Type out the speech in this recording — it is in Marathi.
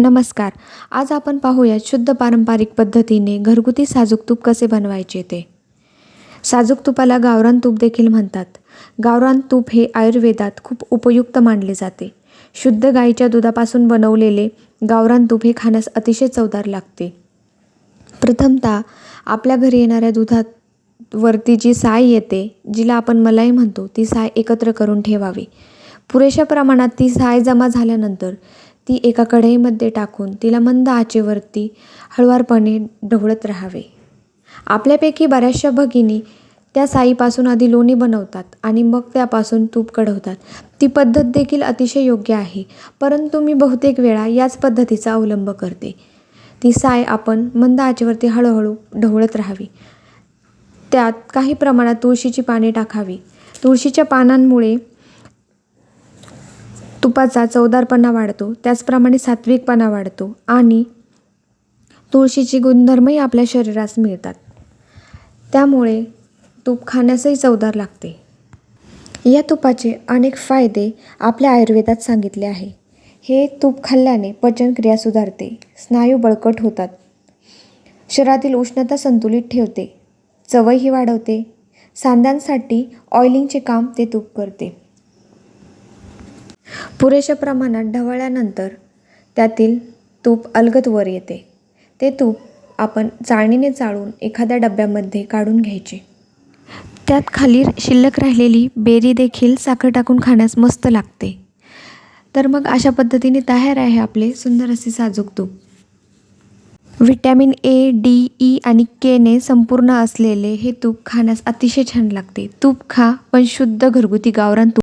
नमस्कार. आज आपण पाहूया शुद्ध पारंपरिक पद्धतीने घरगुती साजूक तूप कसे बनवायचे ते. साजूक तुपाला गावरान तूप देखील म्हणतात. गावरान तूप हे आयुर्वेदात खूप उपयुक्त मानले जाते. शुद्ध गाईच्या दुधापासून बनवलेले गावरान तूप हे खाण्यास अतिशय चवदार लागते. प्रथमतः आपल्या घरी येणाऱ्या दुधात वरती जी साय येते जिला आपण मलाई म्हणतो ती साय एकत्र करून ठेवावी. पुरेशा प्रमाणात ती साय जमा झाल्यानंतर ती एका कढईमध्ये टाकून तिला मंद आचेवरती हळुवारपणे ढवळत राहावे. आपल्यापैकी बऱ्याचशा भगिनी त्या साईपासून आधी लोणी बनवतात आणि मग त्यापासून तूप कढवतात. ती पद्धत देखील अतिशय योग्य आहे परंतु मी बहुतेक वेळा याच पद्धतीचा अवलंब करते. ती साय आपण मंद आचेवरती हळूहळू ढवळत राहावी. त्यात काही प्रमाणात तुळशीची पाने टाकावी. तुळशीच्या पानांमुळे तुपाचा चवदारपणा वाढतो त्याचप्रमाणे सात्विकपणा वाढतो आणि तुळशीचे गुणधर्मही आपल्या शरीरास मिळतात. त्यामुळे तूप खाण्यासही चवदार लागते. या तुपाचे अनेक फायदे आपल्या आयुर्वेदात सांगितले आहे. हे तूप खाल्ल्याने पचनक्रिया सुधारते स्नायू बळकट होतात शरीरातील उष्णता संतुलित ठेवते चवही वाढवते सांध्यांसाठी ऑइलिंगचे काम ते तूप करते. पुरेशा प्रमाणात ढवळल्यानंतर त्यातील तूप अलगद वर येते. ते तूप आपण चाळणीने चाळून एखाद्या डब्यामध्ये काढून घ्यायचे. त्यात खाली शिल्लक राहिलेली बेरी देखील साखर टाकून खाण्यास मस्त लागते. तर मग अशा पद्धतीने तयार आहे आपले सुंदर असे साजूक तूप. व्हिटॅमिन ए डी ई आणि केने संपूर्ण असलेले हे तूप खाण्यास अतिशय छान लागते. तूप खा पण शुद्ध घरगुती गावरान तूप